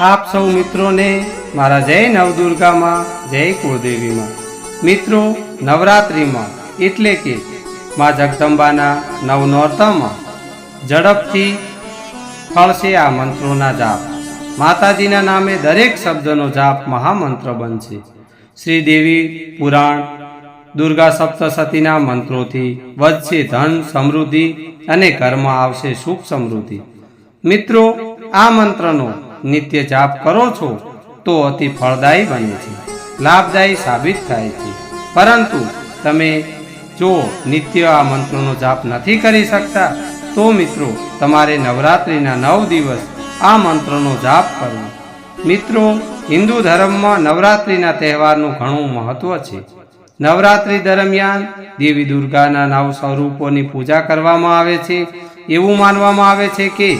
આપ સૌ મિત્રોને મારા જય નવદુર્ગામાં, જય કુળદેવીમાં. મિત્રો, નવરાત્રિમાં એટલે કે મા જગદંબાના નવનોરતામાં ઝડપથી ફળશે આ મંત્રોના જાપ. માતાજીના નામે દરેક શબ્દનો જાપ મહામંત્ર બનશે. શ્રીદેવી પુરાણ, દુર્ગા સપ્તસતીના મંત્રોથી વધશે ધન સમૃદ્ધિ અને ઘરમાં આવશે સુખ સમૃદ્ધિ. મિત્રો, આ મંત્રનો નિત્ય જાપ કરો છો, તો અતિ ફળદાયી બને છે, લાભદાયી સાબિત થાય છે. પરંતુ તમે જો નિત્ય આ મંત્રોનો જાપ નથી કરી શકતા, તો મિત્રો, તમારે નવરાત્રિના નવ દિવસ આ મંત્રનો જાપ કરવો. મિત્રો, હિન્દુ ધર્મમાં નવરાત્રિના તહેવારનું ઘણું મહત્વ છે. નવરાત્રિ દરમિયાન દેવી દુર્ગાના નવ સ્વરૂપોની પૂજા કરવામાં આવે છે. એવું માનવામાં આવે છે કે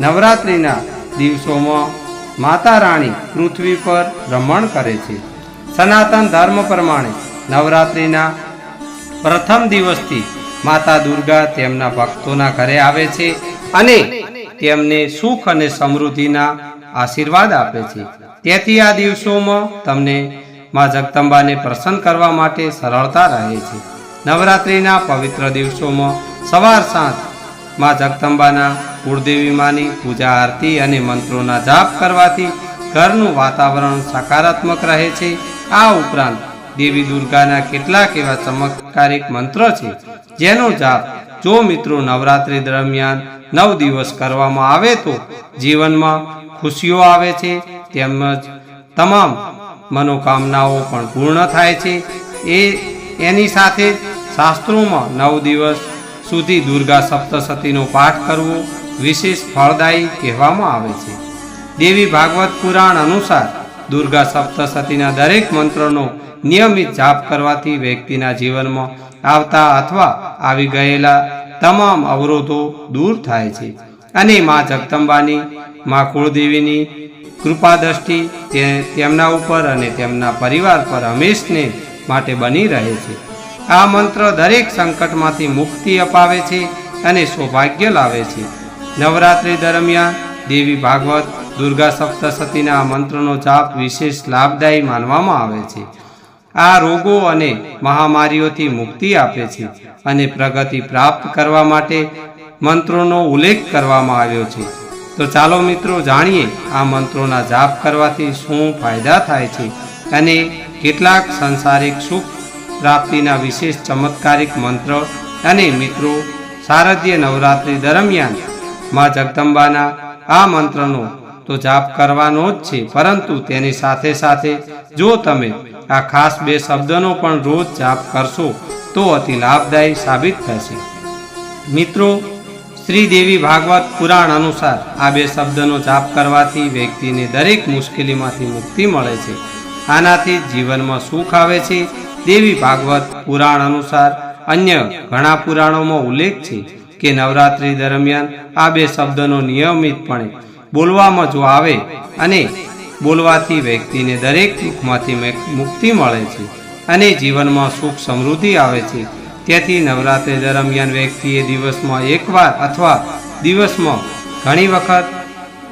નવરાત્રિના દિવસોમાં માતા રાણી પૃથ્વી પર ભ્રમણ કરે છે. સનાતન ધર્મ પ્રમાણે નવરાત્રિના પ્રથમ દિવસથી માતા દુર્ગા તેમના ભક્તોના ઘરે આવે છે અને તેમને સુખ અને સમૃદ્ધિના આશીર્વાદ આપે છે. તેથી આ દિવસોમાં તમને માં જગદંબાને પ્રસન્ન કરવા માટે સરળતા રહે છે. નવરાત્રિના પવિત્ર દિવસોમાં સવાર સાંજમાં જગદંબાના કુળદેવી માની પૂજા આરતી અને મંત્રોના જાપ કરવાથી ઘરનું વાતાવરણ સકારાત્મક રહે છે. આ ઉપરાંત દેવી દુર્ગાના કેટલાક એવા ચમત્કારિક મંત્ર છે, જેનો જાપ જો મિત્રો નવરાત્રિ દરમિયાન નવ દિવસ કરવામાં આવે તો જીવનમાં ખુશીઓ આવે છે, તેમજ તમામ મનોકામનાઓ પણ પૂર્ણ થાય છે. એ, એની સાથે શાસ્ત્રોમાં નવ દિવસ સુધી દુર્ગા સપ્તસતીનો પાઠ કરવો વિશેષ ફળદાયી કહેવામાં આવે છે. દેવી ભાગવત પુરાણ અનુસાર દુર્ગા સપ્તસતીના દરેક મંત્રનો નિયમિત જાપ કરવાથી વ્યક્તિના જીવનમાં આવતા અથવા આવી ગયેલા તમામ અવરોધો દૂર થાય છે અને મા જગદંબાની, મા કુળદેવીની કૃપા દ્રષ્ટિ તે તેમના ઉપર અને તેમના પરિવાર પર હંમેશને માટે બની રહે છે. આ મંત્ર દરેક સંકટમાંથી મુક્તિ અપાવે છે અને સૌભાગ્ય લાવે છે. નવરાત્રિ દરમિયાન દેવી ભાગવત, દુર્ગા સપ્તસતીના આ મંત્રનો જાપ વિશેષ લાભદાયી માનવામાં આવે છે. આ રોગો અને મહામારીઓથી મુક્તિ આપે છે અને પ્રગતિ પ્રાપ્ત કરવા માટે મંત્રોનો ઉલ્લેખ કરવામાં આવ્યો છે. તો ચાલો મિત્રો જાણીએ આ મંત્રોના જાપ કરવાથી શું ફાયદા થાય છે અને કેટલાક સંસારિક સુખ પ્રાપ્તિના વિશેષ ચમત્કારિક મંત્ર અને મિત્રો, શારદીય નવરાત્રિ દરમિયાનમાં જગદંબાના આ મંત્રનો તો જાપ કરવાનો જ છે, પરંતુ તેની સાથે સાથે જો તમે આ ખાસ બે શબ્દનો પણ રોજ જાપ કરશો, તો અતિ લાભદાયી સાબિત થશે. મિત્રો, શ્રીદેવી ભાગવત પુરાણ અનુસાર આ બે શબ્દનો જાપ કરવાથી વ્યક્તિને દરેક મુશ્કેલીમાંથી મુક્તિ મળે છે. આનાથી જીવનમાં સુખ આવે છે દેવી ભાગવત પુરાણ અનુસાર અન્ય ઘણા પુરાણોમાં ઉલ્લેખ છે કે નવરાત્રી દરમિયાન આ બે શબ્દનો નિયમિતપણે બોલવામાં જો આવે અને બોલવાથી વ્યક્તિને દરેક દુઃખમાંથી મુક્તિ મળે છે અને જીવનમાં સુખ સમૃદ્ધિ આવે છે. તેથી નવરાત્રી દરમિયાન વ્યક્તિએ દિવસમાં એકવાર અથવા દિવસમાં ઘણી વખત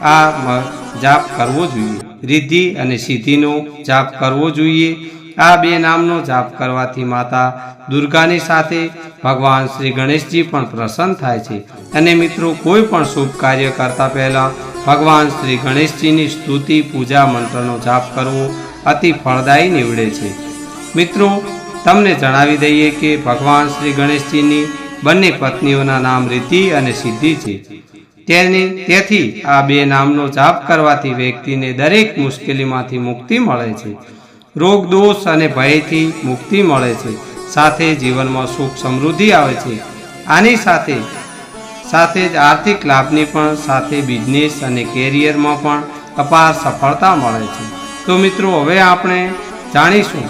આ જાપ કરવો જોઈએ. રિદ્ધિ અને સિદ્ધિનો જાપ કરવો જોઈએ. આ બે નામનો જાપ કરવાથી માતા દુર્ગાની સાથે ભગવાન શ્રી ગણેશજી પણ પ્રસન્ન થાય છે. અને મિત્રો, કોઈ પણ શુભ કાર્ય કરતા પહેલા ભગવાન શ્રી ગણેશજીની સ્તુતિ, પૂજા, મંત્રનો જાપ કરવો અતિ ફળદાયી નીવડે છે. મિત્રો, તમને જણાવી દઈએ કે ભગવાન શ્રી ગણેશજીની બંને પત્નીઓના નામ રિદ્ધિ અને સિદ્ધિ છે. તેની, તેથી આ બે નામનો જાપ કરવાથી વ્યક્તિને દરેક મુશ્કેલીમાંથી મુક્તિ મળે છે. રોગ દોષ અને ભયથી મુક્તિ મળે છે. સાથે જીવનમાં સુખ સમૃદ્ધિ આવે છે. આની સાથે સાથે જ આર્થિક લાભની પણ સાથે બિઝનેસ અને કેરિયરમાં પણ અપાર સફળતા મળે છે. તો મિત્રો, હવે આપણે જાણીશું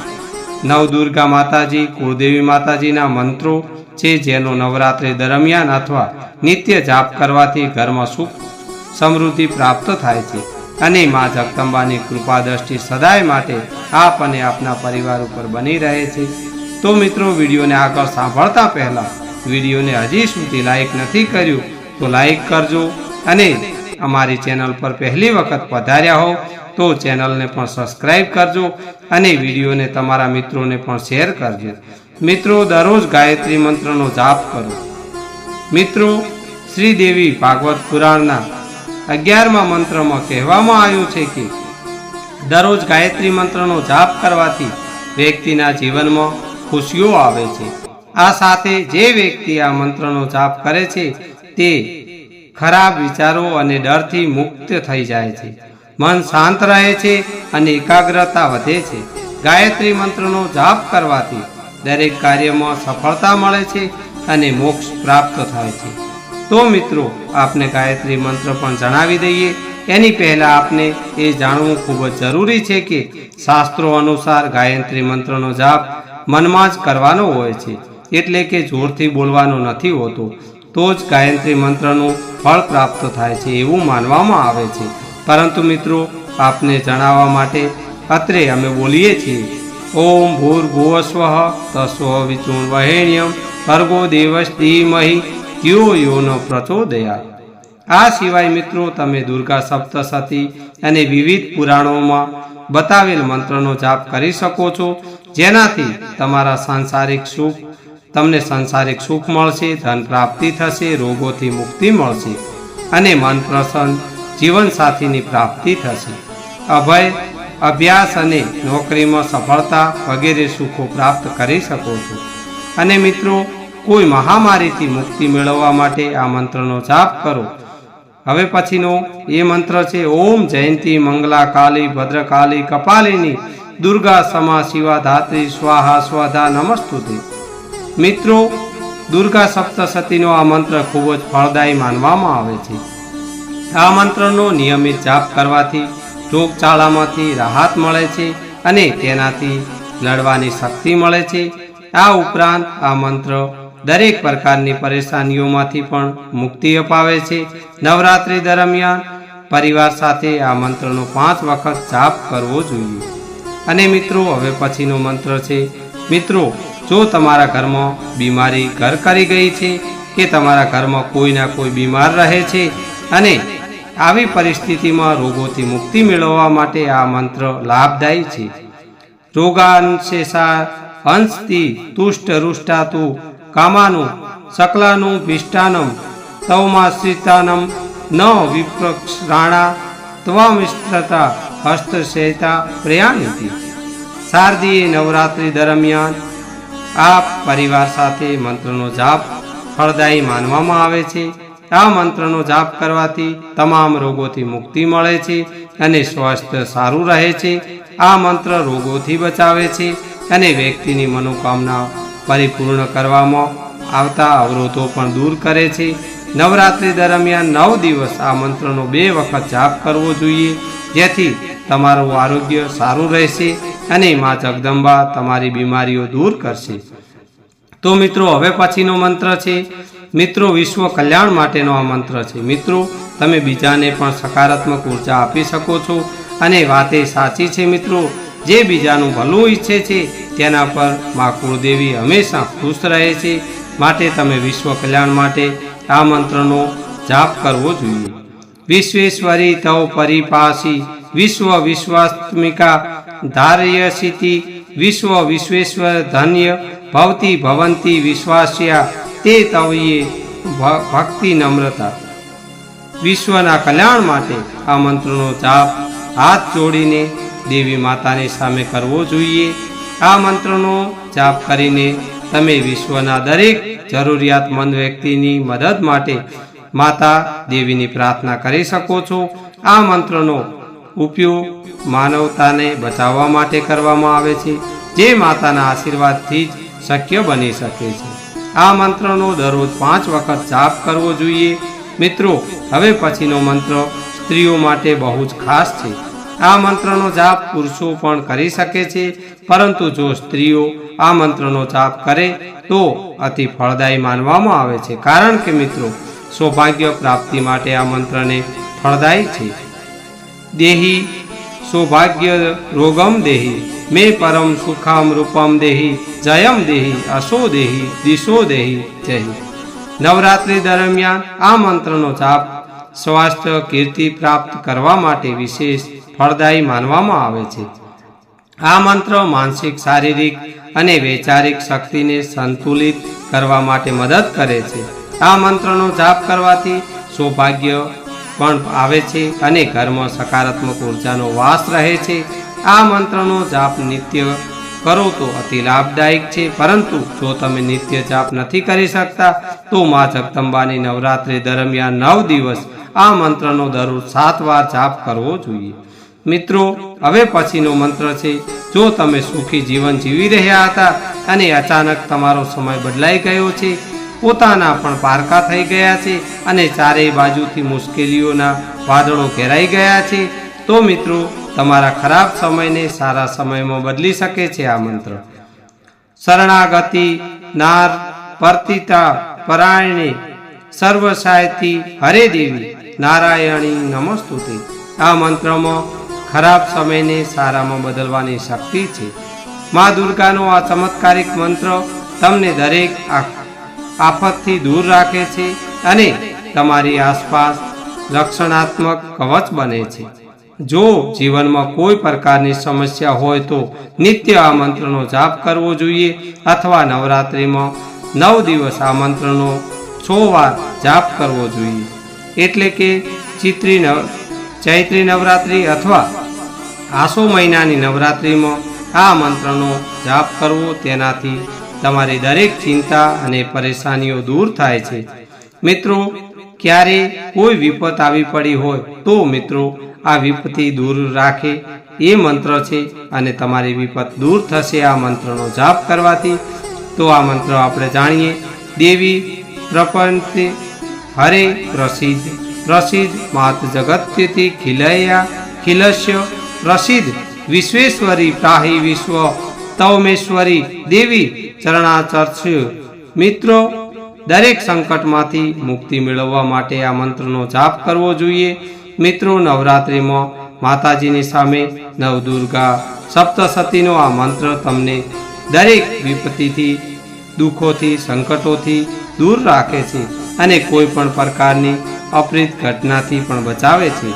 નવદુર્ગા માતાજી, કુળદેવી માતાજીના મંત્રો છે જેનો નવરાત્રિ દરમિયાન અથવા નિત્ય જાપ કરવાથી ઘરમાં સુખ સમૃદ્ધિ પ્રાપ્ત થાય છે. અને મા જગદંબાની કૃપા દ્રષ્ટિ સદાય માટે આપ અને આપના પરિવાર ઉપર બની રહે છે. તો મિત્રો, વિડીયોને આગળ સાંભળતા પહેલાં વિડીયોને હજી સુધી લાઈક નથી કર્યું તો લાઈક કરજો અને અમારી ચેનલ પર પહેલી વખત પધાર્યા હો તો ચેનલને પણ સબસ્ક્રાઈબ કરજો અને વિડીયોને તમારા મિત્રોને પણ શેર કરજો. મિત્રો, દરરોજ ગાયત્રી મંત્રનો જાપ કરો. મિત્રો, શ્રીદેવી ભાગવત પુરાણના અગિયારમા મંત્રમાં કહેવામાં આવ્યું છે કે, દરરોજ ગાયત્રી મંત્રનો જાપ કરવાથી વ્યક્તિના જીવનમાં ખુશીઓ આવે છે. આ સાથે જે વ્યક્તિ આ મંત્રનો જાપ કરે છે, તે ખરાબ વિચારો અને ડરથી મુક્ત થઈ જાય છે. મન શાંત રહે છે અને એકાગ્રતા વધે છે. ગાયત્રી મંત્રનો જાપ કરવાથી દરેક કાર્યમાં સફળતા મળે છે અને મોક્ષ પ્રાપ્ત થાય છે. તો મિત્રો, આપને ગાયત્રી મંત્ર પણ જણાવી દઈએ. એની પહેલા આપને એ જાણવું ખૂબ જ જરૂરી છે કે શાસ્ત્રો અનુસાર ગાયત્રી મંત્રનો જાપ મનમાં જ કરવાનો હોય છે. એટલે કે જોરથી બોલવાનો નથી હોતો. તો જ ગાયત્રી મંત્રનું ફળ પ્રાપ્ત થાય છે એવું માનવામાં આવે છે. પરંતુ મિત્રો, આપને જણાવવા માટે અત્રે અમે બોલીએ છીએ. ઓમ ભૂર્ભુવસ્વ તસ્વ વિચુણ વહેણ્યમ ભર્ગો દેવસ ધીમહી યો યોનો પ્રચોદયા? આ સિવાય મિત્રો તમે દુર્ગા સપ્તસતી અને વિવિધ પુરાણોમાં બતાવેલ મંત્રનો જાપ કરી શકો છો, જેનાથી તમારા સાંસારિક સુખ, તમને સાંસારિક સુખ મળશે, ધન પ્રાપ્તિ થશે, રોગોથી મુક્તિ મળશે અને મન પ્રસન્ન જીવનસાથીની પ્રાપ્તિ થશે. અભય, અભ્યાસ અને નોકરીમાં સફળતા વગેરે સુખો પ્રાપ્ત કરી શકો છો. અને મિત્રો કોઈ મહામારીથી મુક્તિ મેળવવા માટે આ મંત્રનો જાપ કરો. હવે પછીનો એ મંત્ર છે, ઓમ જયંતી મંગલા કાલી ભદ્રકાલી કપાલિની દુર્ગા સમા શિવા ધાત્રી સ્વાહા સ્વધા નમસ્તુતે. મિત્રો, દુર્ગા સપ્તસતીનો આ મંત્ર ખૂબ જ ફળદાયી માનવામાં આવે છે. આ મંત્રનો નિયમિત જાપ કરવાથી રોગચાળામાંથી રાહત મળે છે અને તેનાથી લડવાની શક્તિ મળે છે. આ ઉપરાંત આ મંત્ર દરેક પ્રકારની પરેશાનીઓમાંથી પણ મુક્તિ અપાવે છે. નવરાત્રિ દરમિયાન પરિવાર સાથે આ મંત્રનો પાંચ વખત જાપ કરવો જોઈએ. અને મિત્રો, હવે પછીનો મંત્ર છે, મિત્રો, જો તમારા ઘરમાં બીમારી ઘર કરી ગઈ છે કે તમારા ઘરમાં કોઈ ના કોઈ બીમાર રહે છે અને આવી પરિસ્થિતિમાં રોગોથી મુક્તિ મેળવવા માટે આ મંત્ર લાભદાયી છે. રોગાંશેષા અંશથી તુષ્ટ રૂષ્ટાતું કામાનું, સકલાનું, ભિષ્ટાનમ તવમાશ્રિતાનમ ન વિપ્રક્ષરાણા ત્વમિષ્ટ્રતા હસ્તશેતા પ્રયાણિતી શારદીય નવરાત્રિ દરમિયાન આ પરિવાર સાથે મંત્રનો જાપ, ફળદાયી માનવામાં આવે છે. આ મંત્રનો જાપ કરવાથી તમામ રોગોથી મુક્તિ મળે છે અને સ્વાસ્થ્ય સારું રહે છે. આ મંત્ર રોગોથી બચાવે છે અને વ્યક્તિની મનોકામના પરિપૂર્ણ કરવામાં આવતા અવરોધો પણ દૂર કરે છે. નવરાત્રિ દરમિયાન નવ દિવસ આ મંત્રનો બે વખત જાપ કરવો જોઈએ, જેથી તમારું આરોગ્ય સારું રહેશે અને મા જગદંબા તમારી બીમારીઓ દૂર કરશે. તો મિત્રો, હવે પછીનો મંત્ર છે. મિત્રો, વિશ્વ કલ્યાણ માટેનો આ મંત્ર છે. મિત્રો, તમે બીજાને પણ સકારાત્મક ઊર્જા આપી શકો છો અને વાત એ સાચી છે મિત્રો. જે બીજાનું ભલું ઈચ્છે છે, તેના પર મા કુળદેવી હંમેશા ખુશ રહે છે. માટે તમે વિશ્વ કલ્યાણ માટે આ મંત્રનો જાપ કરવો જોઈએ. વિશ્વેશ્વરી તવ પરિપાસી, વિશ્વ વિશ્વાત્મિકા ધાર્યસિતિ વિશ્વ વિશ્વેશ્વર ધન્ય ભવતી ભવંતી વિશ્વાસ્યા, તે તવયે ભક્તિ નમ્રતા. વિશ્વના કલ્યાણ માટે આ મંત્રનો જાપ હાથ જોડીને દેવી માતાની સામે કરવો જોઈએ. આ મંત્રનો જાપ કરીને તમે વિશ્વના દરેક જરૂરિયાતમંદ વ્યક્તિની મદદ માટે માતા દેવીની પ્રાર્થના કરી શકો છો. આ મંત્રનો ઉપયોગ માનવતાને બચાવવા માટે કરવામાં આવે છે, જે માતાના આશીર્વાદથી જ શક્ય બની શકે છે. આ મંત્રનો દરરોજ પાંચ વખત જાપ કરવો જોઈએ. મિત્રો, હવે પછીનો મંત્ર સ્ત્રીઓ માટે બહુ જ ખાસ છે. આ મંત્રનો જાપ પુરુષો પણ કરી શકે છે, પરંતુ જો સ્ત્રીઓ આ મંત્રનો જાપ કરે, તો અતિ ફળદાયી માનવામાં આવે છે. કારણ કે મિત્રો, સૌભાગ્ય પ્રાપ્તિ માટે આ મંત્રને ફળદાયી છે. દેહી સૌભાગ્ય રોગમ દેહી, મે પરમ સુખામ રૂપમ દેહી, જયમ દેહી અશો દેહી, દિશો દેહી, જય નવરાત્રિ દરમિયાન આ મંત્રનો જાપ સ્વાસ્થ્ય, કીર્તિ પ્રાપ્ત કરવા માટે વિશેષ ફળદાયી માનવામાં આવે છે. આ મંત્ર માનસિક, શારીરિક અને વૈચારિક શક્તિને સંતુલિત કરવા માટે મદદ કરે છે. આ મંત્રનો જાપ કરવાથી સૌભાગ્ય પણ આવે છે અને ઘરમાં સકારાત્મક ઉર્જાનો વાસ રહે છે. આ મંત્રનો જાપ નિત્ય કરો તો અતિ લાભદાયક છે. પરંતુ જો તમે નિત્ય જાપ નથી કરી શકતા, તો મા જગદંબાની નવરાત્રિ દરમિયાન નવ દિવસ આ મંત્રનો દરરોજ સાત વાર જાપ કરવો જોઈએ. મિત્રો, હવે પછીનો મંત્ર છે, જો તમે સુખી જીવન જીવી રહ્યા હતા અને અચાનક તમારો સમય બદલાઈ ગયો છે, પોતાના પણ પારકા થઈ ગયા છે અને ચારેય બાજુથી મુશ્કેલીઓના વાદળો ઘેરાઈ ગયા છે, તો મિત્રો તમારા ખરાબ સમયને સારા સમયમાં બદલી શકે છે આ મંત્ર. શરણાગતિ, નાર, પરતિતા સર્વ સાયતી હરે દેવી, નારાયણી, નમસ્તુતે. આ મંત્રમાં ખરાબ સમયને સારામાં બદલવાની શક્તિ છે. મા દુર્ગાનો આ ચમત્કારિક મંત્ર તમને દરેક આફતથી દૂર રાખે છે અને તમારી આસપાસ રક્ષણાત્મક કવચ બને છે. જો જીવનમાં કોઈ પ્રકારની સમસ્યા હોય તો નિત્ય આ મંત્રનો જાપ કરવો જોઈએ અથવા નવરાત્રિમાં નવ દિવસ આ મંત્રનો સો વાર જાપ કરવો જોઈએ. એટલે કે ચિત્રી નવ, ચૈત્રી નવરાત્રિ અથવા આસો મહિનાની નવરાત્રિમાં આ મંત્રનો જાપ કરવો તેનાથી તમારી દરેક ચિંતા અને પરેશાનીઓ દૂર થાય છે. મિત્રો, ક્યારે કોઈ વિપત આવી પડી હોય તો મિત્રો, આ વિપત્તિ દૂર રાખે. એ મંત્ર છે, અને તમારી વિપત દૂર થશે આ મંત્રનો જાપ કરવાથી. તો આ મંત્ર આપણે જાણીએ. દેવી પ્રપંચ હરે પ્રસિદ્ધ પ્રસિદ્ધ માત જગત્યથી ખિલયા, ખિલસ્ય પ્રસિદ્ધ વિશ્વેશ્વરી પ્રાહી વિશ્વ, તૌમેશ્વરી દેવી ચરણાચર્ષ્ય મિત્રો દરેક સંકટમાંથી મુક્તિ મેળવવા માટે આ મંત્રનો જાપ કરવો જોઈએ. મિત્રો, નવરાત્રિમાં માતાજીની સામે નવદુર્ગા સપ્તસતીનો આ મંત્ર તમને દરેક વિપત્તિથી, દુઃખોથી, સંકટોથી દૂર રાખે છે અને કોઈ પણ પ્રકારની અપ્રિત ઘટનાથી પણ બચાવે છે.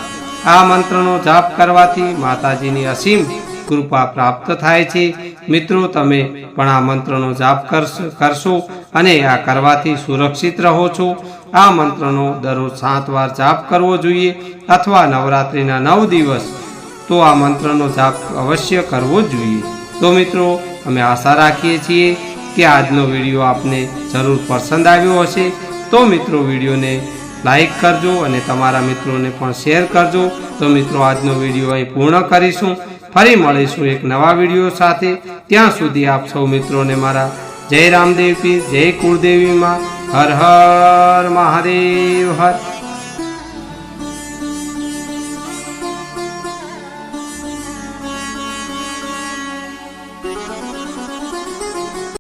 આ મંત્રનો જાપ કરવાથી માતાજીની અસીમ કૃપા પ્રાપ્ત થાય છે. મિત્રો, તમે પણ આ મંત્રનો જાપ કરશો અને આ કરવાથી સુરક્ષિત રહો છો. આ મંત્રનો દરરોજ સાત વાર જાપ કરવો જોઈએ અથવા નવરાત્રિના નવ દિવસ. તો આ મંત્રનો જાપ અવશ્ય કરવો જોઈએ. તો મિત્રો, અમે આશા રાખીએ છીએ કે આજનો વીડિયો આપને જરૂર પસંદ આવ્યો હશે. તો મિત્રો, વિડીયોને લાઈક કરજો અને તમારા મિત્રોને પણ શેર કરજો. તો મિત્રો, આજનો વીડિયો અહીં પૂર્ણ કરીશું. ફરી મળીશું એક નવા વીડિયો સાથે. ત્યાં સુધી આપ સૌ મિત્રોને મારા જય રામદેવ પીર જય કુળદેવીમાં હર હર મહાદેવ, હર